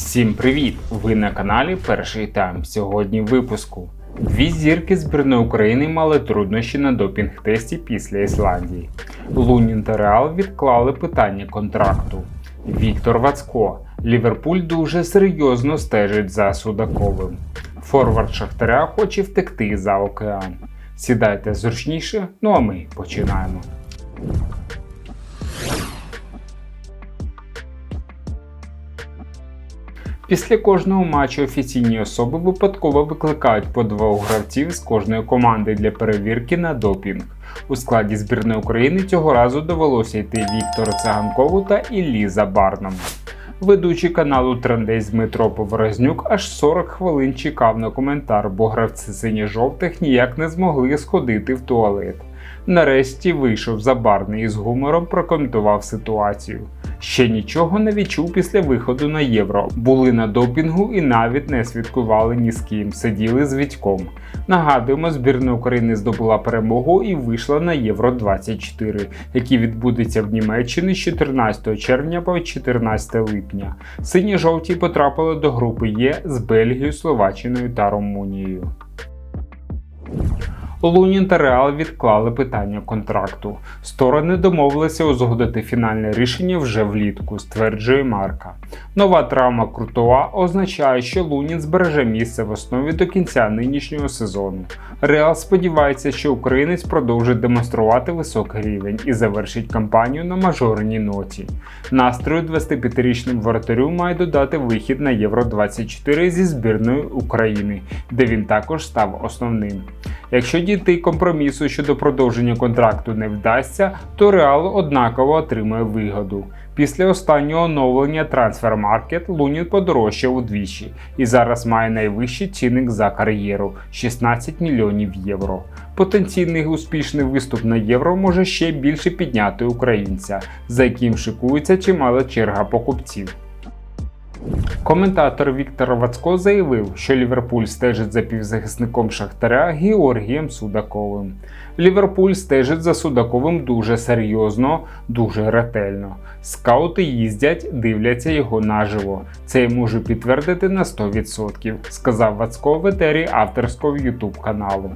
Всім привіт! Ви на каналі Перший Тайм. Сьогодні в випуску. Дві зірки збірної України мали труднощі на допінг-тесті після Ісландії. Лунін та Реал відклали питання контракту. Віктор Вацко. Ліверпуль дуже серйозно стежить за Судаковим. Форвард Шахтаря хоче втекти за океан. Сідайте зручніше, ну а ми починаємо. Після кожного матчу офіційні особи випадково викликають по двох гравців з кожної команди для перевірки на допінг. У складі збірної України цього разу довелося йти Віктору Циганкову та Іллі Забарному. Ведучий каналу Трендейс Дмитро Поворознюк аж 40 хвилин чекав на коментар, бо гравці синьо-жовтих ніяк не змогли сходити в туалет. Нарешті вийшов забарний і з гумором прокоментував ситуацію. Ще нічого не відчув після виходу на євро. Були на допінгу і навіть не святкували ні з ким, сиділи з Вітьком. Нагадуємо, збірна України здобула перемогу і вийшла на Євро 24, який відбудеться в Німеччині з 14 червня по 14 липня. Сині-жовті потрапили до групи Є з Бельгією, Словаччиною та Румунією. Лунін та Реал відклали питання контракту. Сторони домовилися узгодити фінальне рішення вже влітку, стверджує Марка. Нова травма Крутоа означає, що Лунін збереже місце в основі до кінця нинішнього сезону. Реал сподівається, що українець продовжить демонструвати високий рівень і завершить кампанію на мажорній ноті. Настрою 25-річному воротарю має додати вихід на Євро 24 зі збірної України, де він також став основним. Якщо дійти компромісу щодо продовження контракту не вдасться, то Реал однаково отримає вигоду. Після останнього оновлення Transfermarkt Лунін подорожчав удвічі і зараз має найвищий цінник за кар'єру 16 мільйонів євро. Потенційний успішний виступ на євро може ще більше підняти українця, за яким шикується чимала черга покупців. Коментатор Віктор Вацко заявив, що Ліверпуль стежить за півзахисником Шахтаря Георгієм Судаковим. Ліверпуль стежить за Судаковим дуже серйозно, дуже ретельно. Скаути їздять, дивляться його наживо. Це я можу підтвердити на 100%, сказав Вацко в етері авторського YouTube каналу.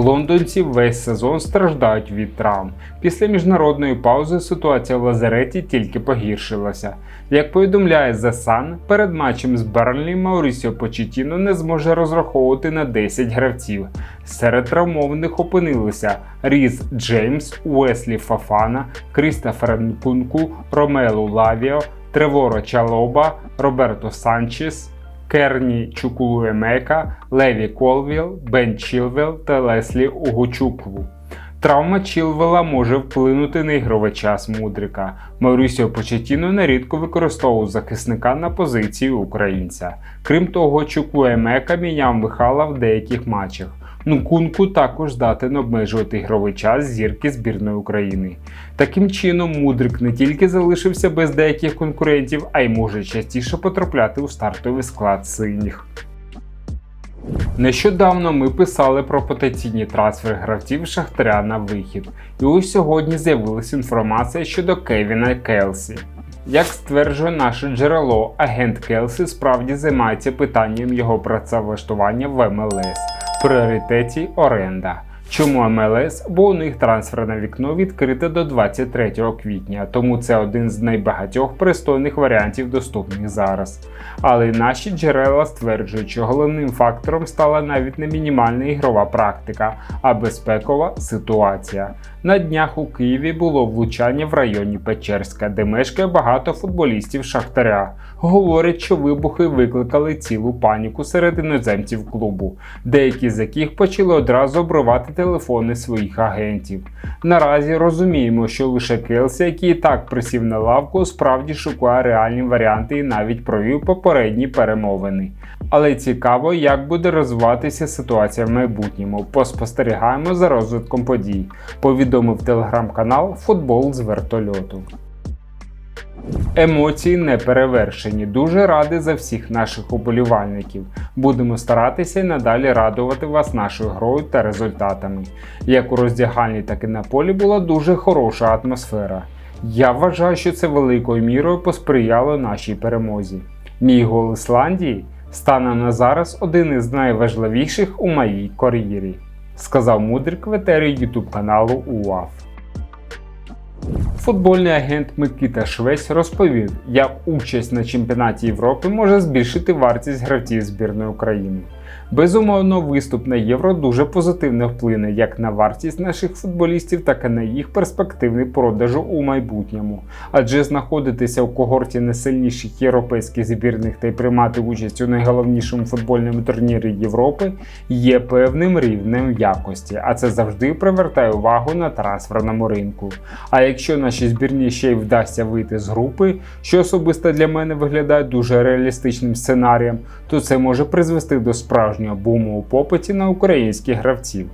Лондонці весь сезон страждають від травм. Після міжнародної паузи ситуація в Лазареті тільки погіршилася. Як повідомляє The Sun, перед матчем з Берлі Маурісіо Почетіно не зможе розраховувати на 10 гравців. Серед травмованих опинилися Різ Джеймс, Уеслі Фафана, Крістофер Нкунку, Ромелу Лавіо, Треворо Чалоба, Роберто Санчес. Керні Чукулуемека, Леві Колвіл, Бен Чілвел та Леслі Огочукву. Травма Чілвела може вплинути на ігровий час Мудрика. Маурісіо Почетіно нерідко використовував захисника на позиції українця. Крім того, Чукуемека міняв Михала в деяких матчах. Нкунку також здатен обмежувати ігровий час зірки збірної України. Таким чином, Мудрик не тільки залишився без деяких конкурентів, а й може частіше потрапляти у стартовий склад синіх. Нещодавно ми писали про потенційні трансфери гравців Шахтаря на вихід, і ось сьогодні з'явилася інформація щодо Кевіна Келсі. Як стверджує наше джерело, агент Келсі справді займається питанням його працевлаштування в МЛС пріоритеті оренда. Чому МЛС? Бо у них трансферне вікно відкрите до 23 квітня, тому це один з найбагатьох пристойних варіантів доступних зараз. Але наші джерела стверджують, що головним фактором стала навіть не мінімальна ігрова практика, а безпекова ситуація. На днях у Києві було влучання в районі Печерська, де мешкає багато футболістів Шахтаря. Говорять, що вибухи викликали цілу паніку серед іноземців клубу, деякі з яких почали одразу обривати телефони своїх агентів. Наразі розуміємо, що лише Келсі, який і так присів на лавку, справді шукає реальні варіанти і навіть провів попередні перемовини. Але цікаво, як буде розвиватися ситуація в майбутньому. Поспостерігаємо за розвитком подій. Повідомив телеграм-канал Футбол з вертольоту. Емоції не перевершені. Дуже радий за всіх наших уболівальників. Будемо старатися і надалі радувати вас нашою грою та результатами. Як у роздягальні, так і на полі була дуже хороша атмосфера. Я вважаю, що це великою мірою посприяло нашій перемозі. Мій гол Ісландії стане на зараз один із найважливіших у моїй кар'єрі, сказав Мудрик в етері ютуб каналу УАФ. Футбольний агент Микита Швець розповів, як участь на чемпіонаті Європи може збільшити вартість гравців збірної України. Безумовно, виступ на євро дуже позитивно вплине як на вартість наших футболістів, так і на їх перспективний продажу у майбутньому. Адже знаходитися в когорті найсильніших європейських збірних та й приймати участь у найголовнішому футбольному турнірі Європи є певним рівнем якості, а це завжди привертає увагу на трансферному ринку. А якщо нашій збірні ще й вдасться вийти з групи, що особисто для мене виглядає дуже реалістичним сценарієм, то це може призвести до справжнього буму у попиті на українських гравців.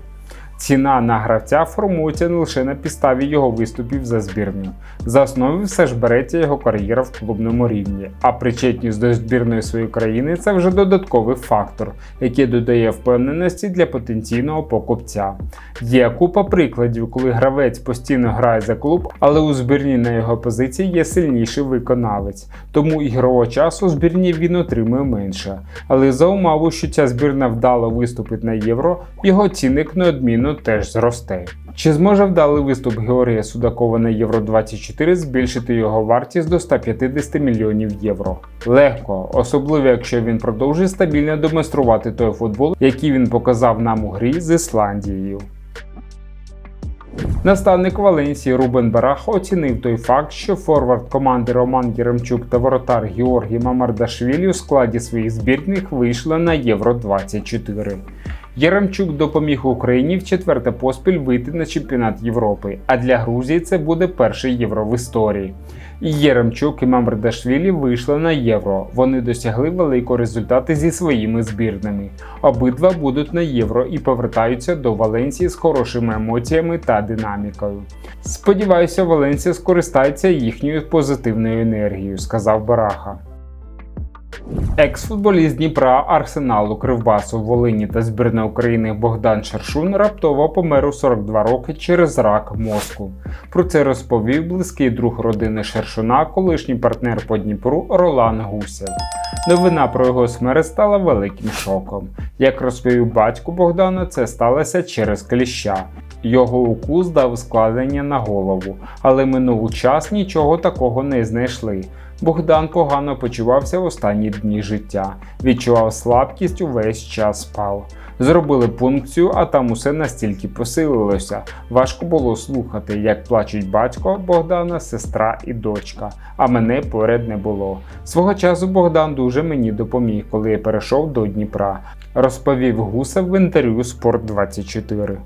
Ціна на гравця формується не лише на підставі його виступів за збірню. За основу все ж береться його кар'єра в клубному рівні, а причетність до збірної своєї країни це вже додатковий фактор, який додає впевненості для потенційного покупця. Є купа прикладів, коли гравець постійно грає за клуб, але у збірні на його позиції є сильніший виконавець, тому ігрового часу збірні він отримує менше. Але за умову, що ця збірна вдало виступить на євро, його цінник неодмінно теж зросте. Чи зможе вдалий виступ Георгія Судакова на Євро 24 збільшити його вартість до 150 мільйонів євро? Легко, особливо якщо він продовжує стабільно демонструвати той футбол, який він показав нам у грі з Ісландією. Наставник Валенсії Рубен Бараха оцінив той факт, що форвард команди Роман Єремчук та воротар Георгій Мамардашвілі у складі своїх збірних вийшли на Євро 24. Яремчук допоміг Україні в четверте поспіль вийти на чемпіонат Європи, а для Грузії це буде перший євро в історії. Єремчук і Мамардашвілі вийшли на євро. Вони досягли великого результату зі своїми збірними. Обидва будуть на євро і повертаються до Валенсії з хорошими емоціями та динамікою. Сподіваюся, Валенсія скористається їхньою позитивною енергією, сказав Бараха. Екс-футболіст Дніпра, Арсеналу, Кривбасу, Волині та збірної України Богдан Шершун раптово помер у 42 роки через рак мозку. Про це розповів близький друг родини Шершуна, колишній партнер по Дніпру Ролан Гусєв. Новина про його смерть стала великим шоком. Як розповів батько Богдана, це сталося через кліща. Його укус дав складення на голову, але минув час нічого такого не знайшли. Богдан погано почувався в останні дні життя, відчував слабкість, увесь час спав. Зробили пункцію, а там усе настільки посилилося. Важко було слухати, як плачуть батько Богдана, сестра і дочка, а мене поряд не було. Свого часу Богдан дуже мені допоміг, коли я перейшов до Дніпра, розповів Гусев в інтерв'ю Спорт 24